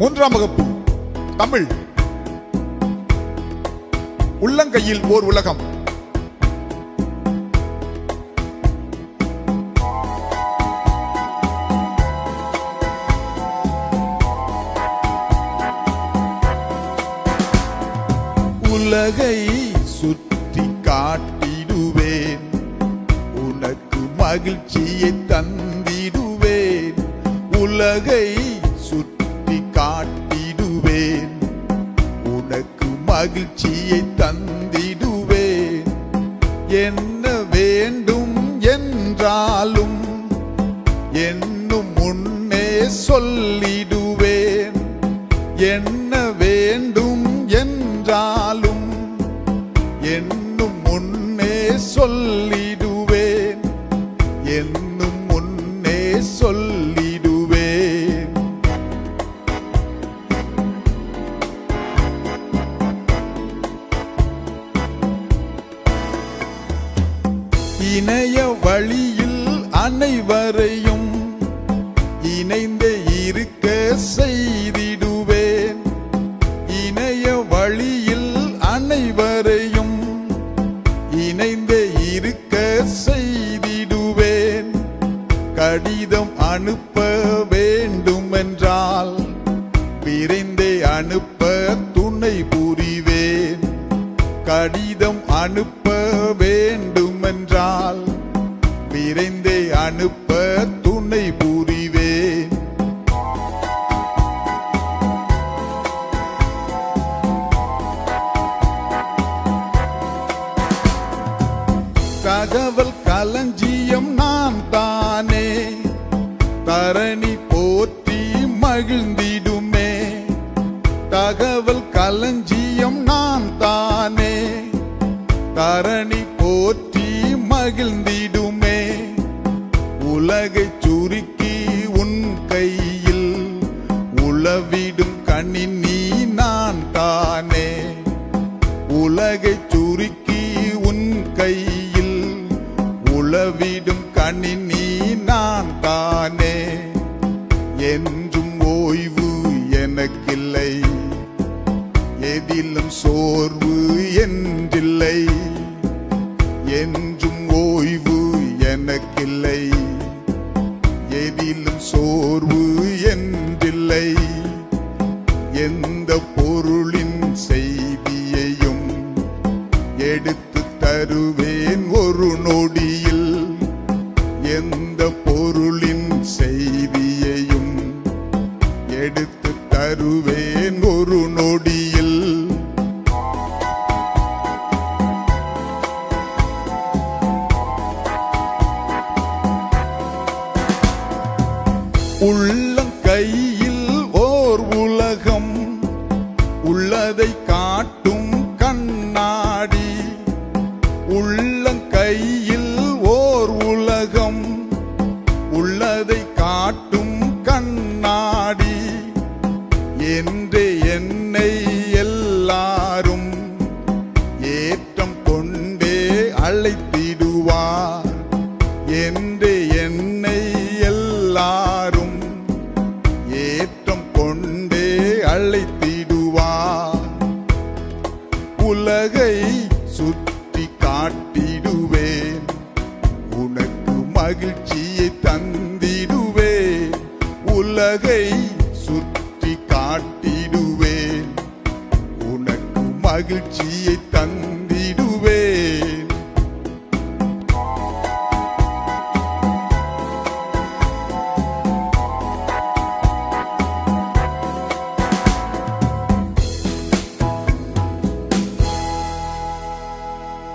மூன்றாம் வகுப்பு தமிழ். உள்ளங்கையில் ஓர் உலகம். உலகை சுற்றி காட்டிடுவேன். உனக்கு மகிழ்ச்சியை தந்திடுவேன். உலகை மகிழ்ச்சியை தந்திடுவேன் என்ன வேண்டும் என்றாலும் என்னும் முன்னே சொல்லிடுவேன். என்ன வேண்டும் என்றாலும் என்னும் முன்னே சொல்லிடுவேன். என்னும் முன்னே சொல்லிடுவேன் இணைய வழியில் அனைவரையும் இணைந்து இருக்க செய்திடுவேன். இணைய வழியில் அனைவரையும் இணைந்து இருக்க செய்திடுவேன். கடிதம் அனுப்ப வேண்டுமென்றால் விரைந்தே அனுப்ப துணை புரிவேன். கடிதம் அனுப்ப விரைந்தே அனுப்ப துணை புரிவேன் தகவல் களஞ்சியம் நான் தானே. தரணி போற்றி மகிழ்ந்திடுமே. தகவல் களஞ்சியம் நான் தானே. தரணி போற்றி மகிழ்ந்தி உலகை சுருக்கி உன் கையில் உளவிடும் கணினி நான் தானே. உலகை சுருக்கி உன் கையில் உளவிடும் கணினி நான் தானே. என்றும் ஓய்வு எனக்கில்லை. எதிலும் சோர்வு சோர்வு என்றில்லை. எந்த பொருளின் செய்தியையும் எடுத்து தருவேன் ஒரு நொடியில். எந்த பொருளின் செய்தியையும் எடுத்து தருவேன் ஒரு நொடி உள்ளம் கையில் ஓர் உலகம். உள்ளதை காட்டும் கண்ணாடி. உள்ளம் கையில் ஓர் உலகம். உள்ளதை காட்டும் கண்ணாடி. என்று என்னை எல்லாரும் ஏற்றம் கொண்டே அழைத்திடுவார். என்று என்னை எல்லாரும் ஏற்றம் கொண்டே அழைத்திடுவார். உலகை சுற்றி காட்டிடுவேன். உனக்கு மகிழ்ச்சியை தந்திடுவேன். உலகை சுற்றி காட்டிடுவேன். உனக்கு மகிழ்ச்சியை